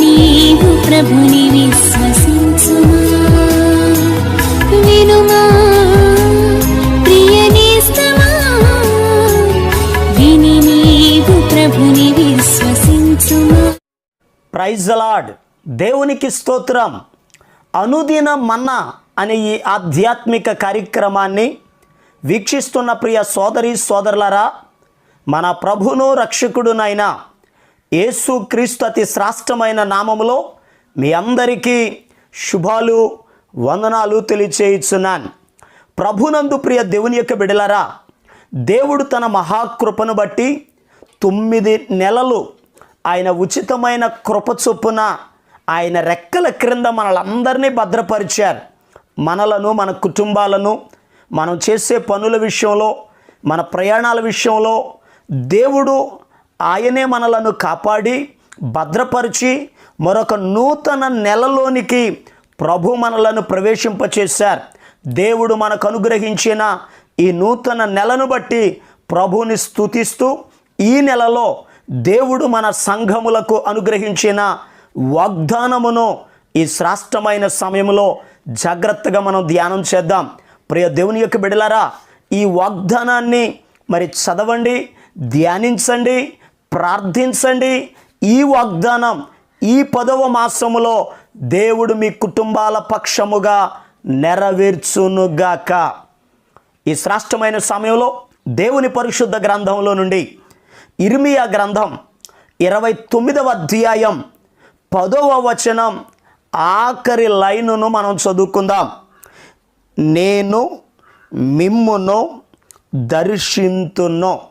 నీవు ప్రభుని విశ్వసించుమా. వినుమా ప్రియనేస్తమా విని నీవు ప్రభుని విశ్వసించుమా. ప్రైజ్ అలాడ్ దేవునికి స్తోత్రం. అనుదిన మన్న అనే ఈ ఆధ్యాత్మిక కార్యక్రమాన్ని వీక్షిస్తున్న ప్రియ సోదరి సోదరులరా మన ప్రభును రక్షకుడునైనా యేసుక్రీస్తు అతి శ్రాష్టమైన నామములో మీ అందరికీ శుభాలు వందనాలు తెలియచేయుచున్నాను. ప్రభునందు ప్రియ దేవుని యొక్క బిడలరా దేవుడు తన మహాకృపను బట్టి తొమ్మిది నెలలు ఆయన ఉచితమైన కృప చొప్పున ఆయన రెక్కల క్రింద మనలందరినీ భద్రపరిచారు. మనలను మన కుటుంబాలను మనం చేసే పనుల విషయంలో మన ప్రయాణాల విషయంలో దేవుడు ఆయనే మనలను కాపాడి భద్రపరిచి మరొక నూతన నెలలోనికి ప్రభు మనలను ప్రవేశింపచేశారు. దేవుడు మనకు అనుగ్రహించిన ఈ నూతన నెలను బట్టి ప్రభుని స్తుతిస్తూ ఈ నెలలో దేవుడు మన సంఘములకు అనుగ్రహించిన వాగ్దానమును ఈ శ్రాష్టమైన సమయంలో జాగ్రత్తగా మనం ధ్యానం చేద్దాం. ప్రియ దేవుని యొక్క బిడలారా ఈ వాగ్దానాన్ని మరి చదవండి ధ్యానించండి ప్రార్థించండి. ఈ వాగ్దానం ఈ పదవ మాసములో దేవుడు మీ కుటుంబాల పక్షముగా నెరవేర్చునుగాక. ఈ శ్రాష్టమైన సమయంలో దేవుని పరిశుద్ధ గ్రంథంలో నుండి ఇర్మియా గ్రంథం ఇరవై తొమ్మిదవ అధ్యాయం పదవ వచనం ఆఖరి లైనును మనం చదువుకుందాం. నేను మిమ్మును దర్శింతును.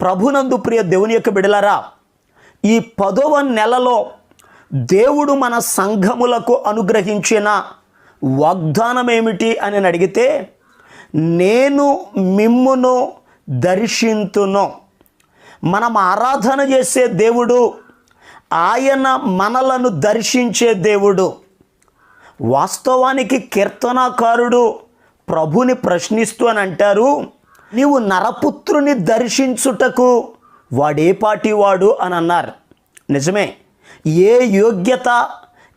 ప్రభునందు ప్రియ దేవుని యొక్క బిడలరా ఈ పదవ నెలలో దేవుడు మన సంఘములకు అనుగ్రహించిన వాగ్దానం ఏమిటి అని అడిగితే నేను మిమ్మును దర్శింతును. మనం ఆరాధన చేసే దేవుడు ఆయన మనలను దర్శించే దేవుడు వాస్తవానికి కీర్తనాకారుడు ప్రభుని ప్రశ్నిస్తూ అని అంటారు నీవు నరపుత్రుని దర్శించుటకు వాడే వాడు అని అన్నారు. నిజమే ఏ యోగ్యత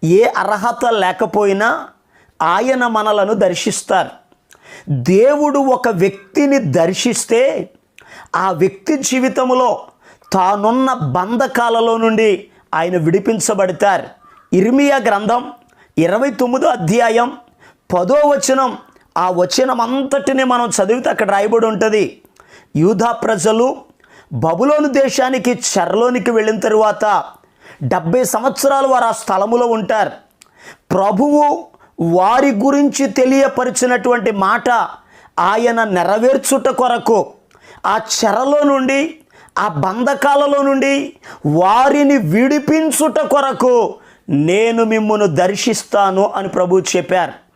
ఏ అర్హత లేకపోయినా ఆయన మనలను దర్శిస్తారు. దేవుడు ఒక వ్యక్తిని దర్శిస్తే ఆ వ్యక్తి జీవితంలో తానున్న బంధకాలలో నుండి ఆయన విడిపించబడతారు. ఇర్మియా గ్రంథం ఇరవై తొమ్మిదో అధ్యాయం పదో వచనం ఆ వచనం అంతటిని మనం చదివితే అక్కడ రాయబడి ఉంటుంది. యూధా ప్రజలు బబులోను దేశానికి చెరలోనికి వెళ్ళిన తరువాత డెబ్బై సంవత్సరాలు వారు ఆ స్థలములో ఉంటారు. ప్రభువు వారి గురించి తెలియపరిచినటువంటి మాట ఆయన నెరవేర్చుట కొరకు ఆ చెరలో నుండి ఆ బంధకాలలో నుండి వారిని విడిపించుట కొరకు నేను మిమ్మను దర్శిస్తాను అని ప్రభు చెప్పారు.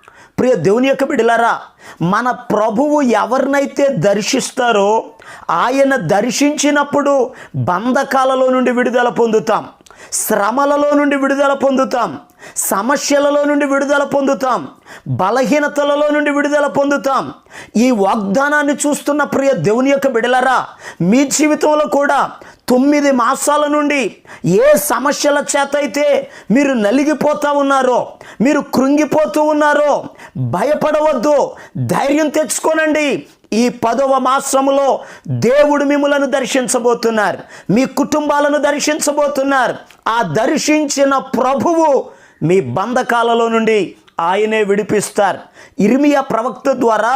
ప్రియ దేవుని యొక్క బిడ్డలారా మన ప్రభువు ఎవరినైతే దర్శిస్తారో ఆయన దర్శించినప్పుడు బంధకాలలో నుండి విడుదల పొందుతాం శ్రమలలో నుండి విడుదల పొందుతాం సమస్యలలో నుండి విడుదల పొందుతాం బలహీనతలలో నుండి విడుదల పొందుతాం. ఈ వాగ్దానాన్ని చూస్తున్న ప్రియ దేవుని యొక్క బిడలరా మీ జీవితంలో కూడా తొమ్మిది మాసాల నుండి ఏ సమస్యల చేత అయితే మీరు నలిగిపోతూ ఉన్నారో మీరు కృంగిపోతూ ఉన్నారో భయపడవద్దు ధైర్యం తెచ్చుకోనండి. ఈ పదవ మాసములో దేవుడు మిమ్మలను దర్శించబోతున్నారు మీ కుటుంబాలను దర్శించబోతున్నారు. ఆ దర్శించిన ప్రభువు మీ బంధకాలలో నుండి ఆయనే విడిపిస్తారు. ఇర్మియా ప్రవక్త ద్వారా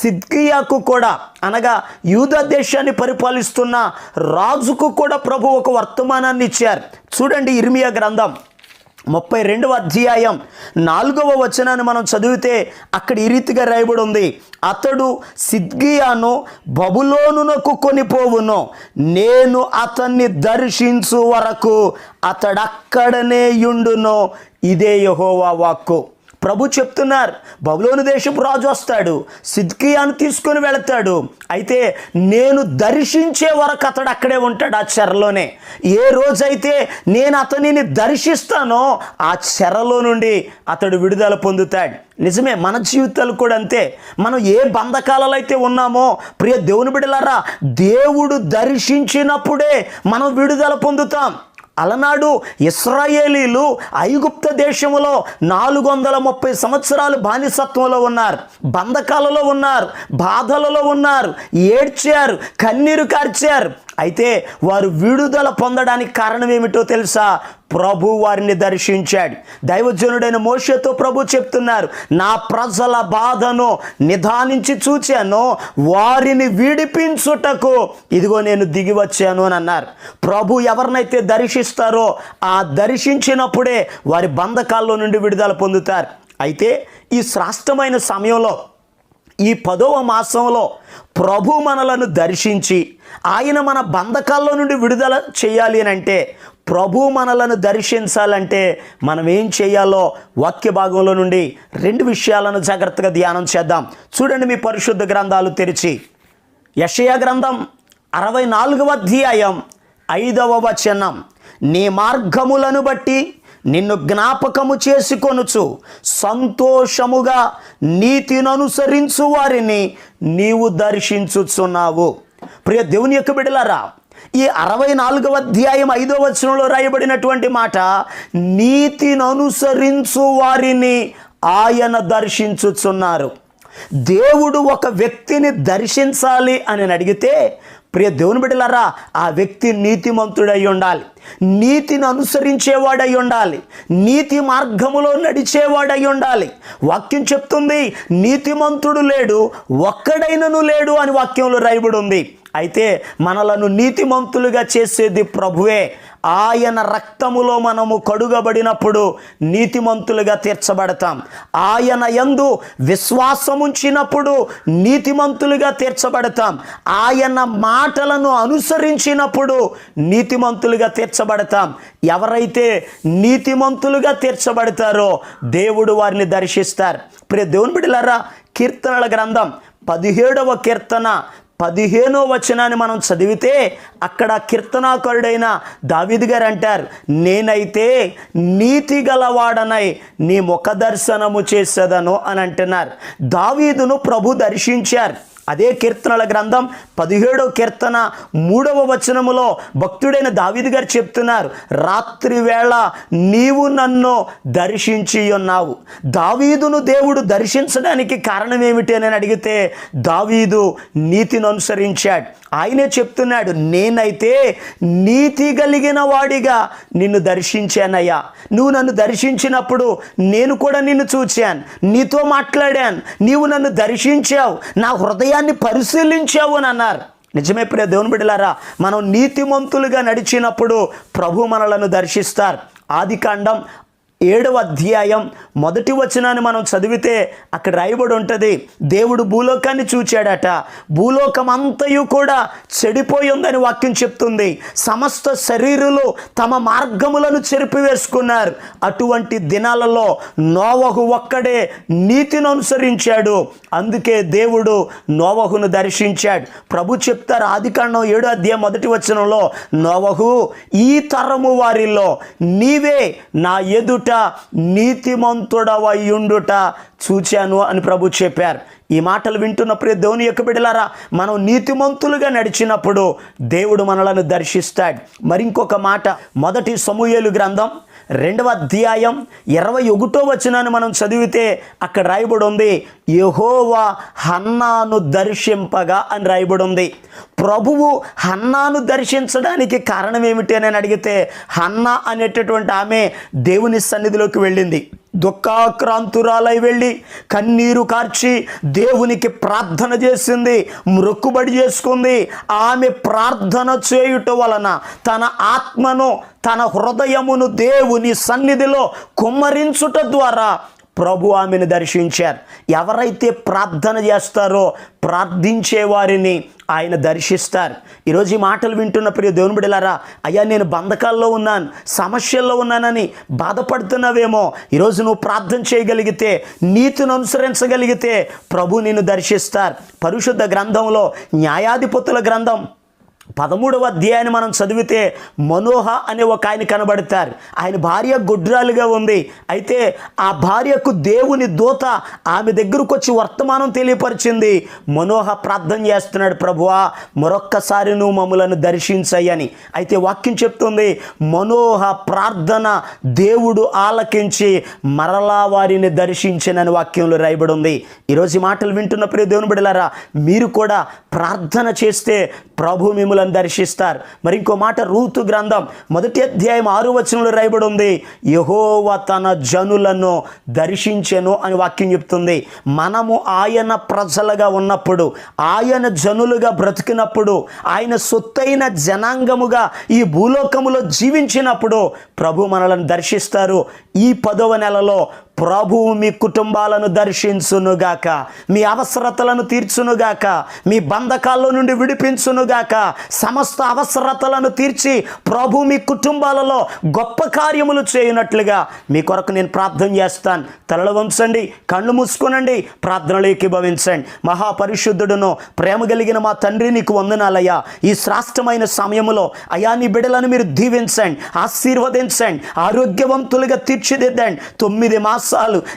సిద్కియాకు కూడా అనగా యూద దేశాన్ని పరిపాలిస్తున్న రాజుకు కూడా ప్రభు ఒక వర్తమానాన్ని ఇచ్చారు. చూడండి ఇర్మియా గ్రంథం ముప్పై రెండవ అధ్యాయం నాలుగవ వచనాన్ని మనం చదివితే అక్కడ ఈ రీతిగా రాయబడి ఉంది అతడు సిద్గియాను బబులోనునకు కొనిపోవును. నేను అతన్ని దర్శించు వరకు అతడక్కడనే యుండును ఇదే యహోవా వాక్కు. ప్రభు చెప్తున్నారు బబులోని దేశపు రాజు వస్తాడు సిద్కియాను తీసుకొని వెళతాడు. అయితే నేను దర్శించే వరకు అతడు అక్కడే ఉంటాడు ఆ చెరలోనే. ఏ రోజైతే నేను అతనిని దర్శిస్తానో ఆ చెరలో నుండి అతడు విడుదల పొందుతాడు. నిజమే మన జీవితాలు కూడా అంతే. మనం ఏ బంధకాలలో అయితే ఉన్నామో ప్రియ దేవుని బిడ్డలారా దేవుడు దర్శించినప్పుడే మనం విడుదల పొందుతాం. అలనాడు ఇస్రాయేలీలు ఐగుప్త దేశంలో నాలుగు వందల ముప్పై సంవత్సరాలు బానిసత్వంలో ఉన్నారు. బంధకాలలో ఉన్నారు బాధలలో ఉన్నారు ఏడ్చారు కన్నీరు కార్చారు. అయితే వారు విడుదల పొందడానికి కారణం ఏమిటో తెలుసా? ప్రభు వారిని దర్శించాడు. దైవజనుడైన మోషతో ప్రభు చెప్తున్నారు నా ప్రజల బాధను నిదానించి చూచాను వారిని విడిపించుటకు ఇదిగో నేను దిగి వచ్చాను అని అన్నారు. ప్రభు ఎవరినైతే దర్శిస్తారో ఆ దర్శించినప్పుడే వారి బంధకాల్లో నుండి విడుదల పొందుతారు. అయితే ఈ శ్రాష్టమైన సమయంలో ఈ పదవ మాసంలో ప్రభు మనలను దర్శించి ఆయన మన బంధకాల్లో నుండి విడుదల చేయాలి అని అంటే ప్రభు మనలను దర్శించాలంటే మనం ఏం చేయాలో వాక్య భాగంలో నుండి రెండు విషయాలను జాగ్రత్తగా ధ్యానం చేద్దాం. చూడండి మీ పరిశుద్ధ గ్రంథాలు తెరిచి. యషయ గ్రంథం అరవై నాలుగవ అధ్యాయం ఐదవ వచనం. నీ మార్గములను బట్టి నిన్ను జ్ఞాపకము చేసుకొనుచు సంతోషముగా నీతిని అనుసరించు వారిని నీవు దర్శించుచున్నావు. ప్రియ దేవుని యొక్క బిడలారా ఈ అరవై నాలుగవ అధ్యాయం ఐదవ వచనంలో రాయబడినటువంటి మాట నీతిని అనుసరించు వారిని ఆయన దర్శించుచున్నారు. దేవుడు ఒక వ్యక్తిని దర్శించాలి అని అడిగితే ప్రియ దేవుని బిడ్డలారా ఆ వ్యక్తి నీతిమంతుడై ఉండాలి. నీతిని అనుసరించేవాడై ఉండాలి. నీతి మార్గములో నడిచేవాడై ఉండాలి. వాక్యం చెప్తుంది నీతిమంతుడు లేడు ఒక్కడైనను లేడు అని వాక్యంలో రాయబడి ఉంది. అయితే మనలను నీతిమంతులుగా చేసేది ప్రభువే. ఆయన రక్తములో మనము కడుగబడినప్పుడు నీతిమంతులుగా తీర్చబడతాం. ఆయన యందు విశ్వాసముంచినప్పుడు నీతిమంతులుగా తీర్చబడతాం. ఆయన మాటలను అనుసరించినప్పుడు నీతిమంతులుగా తీర్చబడతాం. ఎవరైతే నీతిమంతులుగా తీర్చబడతారో దేవుడు వారిని దర్శిస్తారు. ప్రియ దేవుని బిడ్డలారా కీర్తనల గ్రంథం పదిహేడవ కీర్తన పదిహేనో వచనాన్ని మనం చదివితే అక్కడ కీర్తనాకరుడైన దావిద్ గారు అంటారు నేనైతే నీతి గలవాడనై నీ ముఖ దర్శనము చేసేదను అని అంటున్నారు. దావీదును ప్రభు దర్శించారు. అదే కీర్తనల గ్రంథం పదిహేడవ కీర్తన మూడవ వచనములో భక్తుడైన దావీదు గారు చెప్తున్నారు రాత్రి వేళ నీవు నన్ను దర్శించి ఉన్నావు. దావీదును దేవుడు దర్శించడానికి కారణం ఏమిటి అని అడిగితే దావీదు నీతిని అనుసరించాడు. ఆయనే చెప్తున్నాడు నేనైతే నీతి కలిగిన వాడిగా నిన్ను దర్శించానయ్యా. నువ్వు నన్ను దర్శించినప్పుడు నేను కూడా నిన్ను చూచాను. నీతో మాట్లాడాను. నీవు నన్ను దర్శించావు. నా హృదయాన్ని పరిశీలించావు అని అన్నారు. నిజమే ప్రియ దేవుని బిడ్డలారా మనం నీతిమంతులుగా నడిచినప్పుడు ప్రభు మనలను దర్శిస్తారు. ఆదికాండం ఏడవ అధ్యాయం మొదటి వచనాన్ని మనం చదివితే అక్కడ రాయబడి ఉంటుంది దేవుడు భూలోకాన్ని చూచాడట. భూలోకం అంతయు కూడా చెడిపోయి ఉందని వాక్యం చెప్తుంది. సమస్త శరీరులు తమ మార్గములను చెరిపివేసుకున్నారు. అటువంటి దినాలలో నోవహు ఒక్కడే నీతిని అనుసరించాడు. అందుకే దేవుడు నోవహును దర్శించాడు. ప్రభు చెప్తారు ఆదికాండం ఏడో అధ్యాయం మొదటి వచనంలో నోవహు ఈ తరము వారిలో నీవే నా ఎదుట నీతిమంతుడవయ్యుండుట చూచాను అని ప్రభు చెప్పారు. ఈ మాటలు వింటున్న ప్రియ దేవుని యొక్క బిడలారా మనం నీతిమంతులుగా నడిచినప్పుడు దేవుడు మనలను దర్శిస్తాడు. మరి ఇంకొక మాట మొదటి సమూహేలు గ్రంథం రెండవ అధ్యాయం ఇరవై ఒకటో వచనాన్ని మనం చదివితే అక్కడ రాయబడి ఉంది యహోవా హన్నాను దర్శింపగా అని రాయబడి ఉంది. ప్రభువు హన్నాను దర్శించడానికి కారణం ఏమిటి అని అడిగితే హన్నా అనేటటువంటి ఆమె దేవుని సన్నిధిలోకి వెళ్ళింది. దుఃఖాక్రాంతురాలై వెళ్ళి కన్నీరు కార్చి దేవునికి ప్రార్థన చేసింది మొక్కుబడి చేసుకుంది. ఆమె ప్రార్థన చేయుట వలన తన ఆత్మను తన హృదయమును దేవుని సన్నిధిలో కుమ్మరించుట ద్వారా ప్రభు ఆమెను దర్శించారు. ఎవరైతే ప్రార్థన చేస్తారో ప్రార్థించే వారిని ఆయన దర్శిస్తారు. ఈరోజు ఈ మాటలు వింటున్న ప్రియ దేవుని బిడలారా అయ్యా నేను బంధకాల్లో ఉన్నాను సమస్యల్లో ఉన్నానని బాధపడుతున్నావేమో ఈరోజు నువ్వు ప్రార్థన చేయగలిగితే నీతిని అనుసరించగలిగితే ప్రభు నిన్ను దర్శిస్తారు. పరిశుద్ధ గ్రంథంలో న్యాయాధిపతుల గ్రంథం పదమూడవ అధ్యాయాన్ని మనం చదివితే మనోహ అనే ఒక ఆయన కనబడతారు. ఆయన భార్య గుడ్రాలుగా ఉంది. అయితే ఆ భార్యకు దేవుని దూత ఆమె దగ్గరకు వచ్చి వర్తమానం తెలియపరిచింది. మనోహ ప్రార్థన చేస్తున్నాడు ప్రభువా మరొక్కసారి నువ్వు మమ్మలను దర్శించయ్యని. అయితే వాక్యం చెప్తుంది మనోహ ప్రార్థన దేవుడు ఆలకించి మరలా వారిని దర్శించినని వాక్యంలో రాయబడి ఉంది. ఈరోజు ఈ మాటలు వింటున్న ప్రియ దేవుని బిడలారా మీరు కూడా ప్రార్థన చేస్తే ప్రభు మిమ్మలను దర్శిస్తారు. మరి ఇంకో మాట రూతు గ్రంథం. మొదటి అధ్యాయం ఆరు వచనంలో రాయబడి ఉంది యహోవ తన జనులను దర్శించెను అని వాక్యం చెప్తుంది. మనము ఆయన ప్రజలుగా ఉన్నప్పుడు ఆయన జనులుగా బ్రతికినప్పుడు ఆయన సొత్తైన జనాంగముగా ఈ భూలోకములో జీవించినప్పుడు ప్రభు మనలను దర్శిస్తారు. ఈ పదవ నెలలో ప్రభువు మీ కుటుంబాలను దర్శించునుగాక మీ అవసరతలను తీర్చునుగాక మీ బంధకాల్లో నుండి విడిపించునుగాక సమస్త అవసరతలను తీర్చి ప్రభు మీ కుటుంబాలలో గొప్ప కార్యములు చేయనట్లుగా మీ కొరకు నేను ప్రార్థన చేస్తాను. తలలు వంచండి కళ్ళు మూసుకునండి ప్రార్థనలోకి భవించండి. మహాపరిశుద్ధుడును ప్రేమ కలిగిన మా తండ్రి నీకు వందనాలయ్యా. ఈ శ్రాష్టమైన సమయంలో అయా నీ బిడలను మీరు దీవించండి ఆశీర్వదించండి ఆరోగ్యవంతులుగా తీర్చిదిద్దండి. తొమ్మిది మాసాలు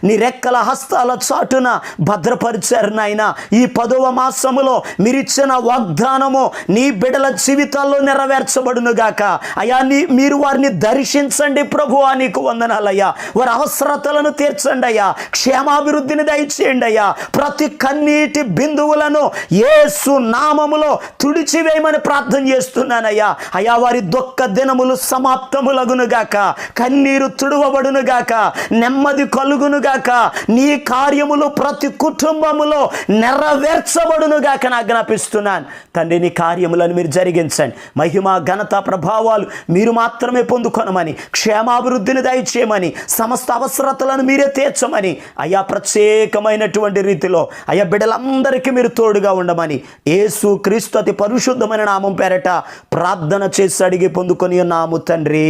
నీ రెక్కల హస్తాల చాటున భద్రపరిచారు నాయన. ఈ పదవ మాసములో మీరిచ్చిన వాగ్దానము నీ బిడ్డల జీవితాల్లో నెరవేర్చబడునుగాక. అయా నీ మీరు వారిని దర్శించండి ప్రభు నీకు వందనాలయ్యా. వారి అవసరతలను తీర్చండి అయ్యా. క్షేమాభివృద్ధిని దయచేయండి అయ్యా. ప్రతి కన్నీటి బిందువులను ఏసు నామములో తుడిచివేయమని ప్రార్థన చేస్తున్నానయ్యా. అయ్యా వారి దుఃఖ దినములు సమాప్తములగునుగాక. కన్నీరు తుడవబడునుగాక. నెమ్మది కలుగునుగాక. నీ కార్యములు ప్రతి కుటుంబములో నెరవేర్చబడునుగాక నా జ్ఞాపిస్తున్నాను తండ్రి నీ కార్యములను మీరు జరిగించండి. మహిమ ఘనత ప్రభావాలు మీరు మాత్రమే పొందుకొనమని క్షేమాభివృద్ధిని దయచేయమని సమస్త అవసరతలను మీరే తీర్చమని అయా ప్రత్యేకమైనటువంటి రీతిలో అయా బిడ్డలందరికీ మీరు తోడుగా ఉండమని ఏసు క్రీస్తు అతి పరిశుద్ధమైన నామం పేరట ప్రార్థన చేసి అడిగి పొందుకొని ఉన్నాము తండ్రి.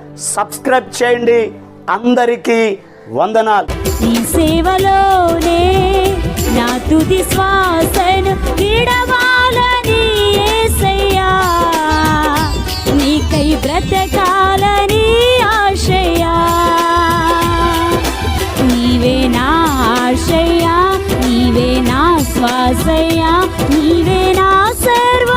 సబ్స్క్రైబ్ చేయండి. అందరికీ వందనాలు. ఈ సేవలోనే నా తుది శ్వాసను విడవాలని యేసయ్యా నీకై బ్రతకాలని ఆశయా నీవే నా ఆశయా నీవే నా శ్వాసయ్యా నీవే నా సర్వ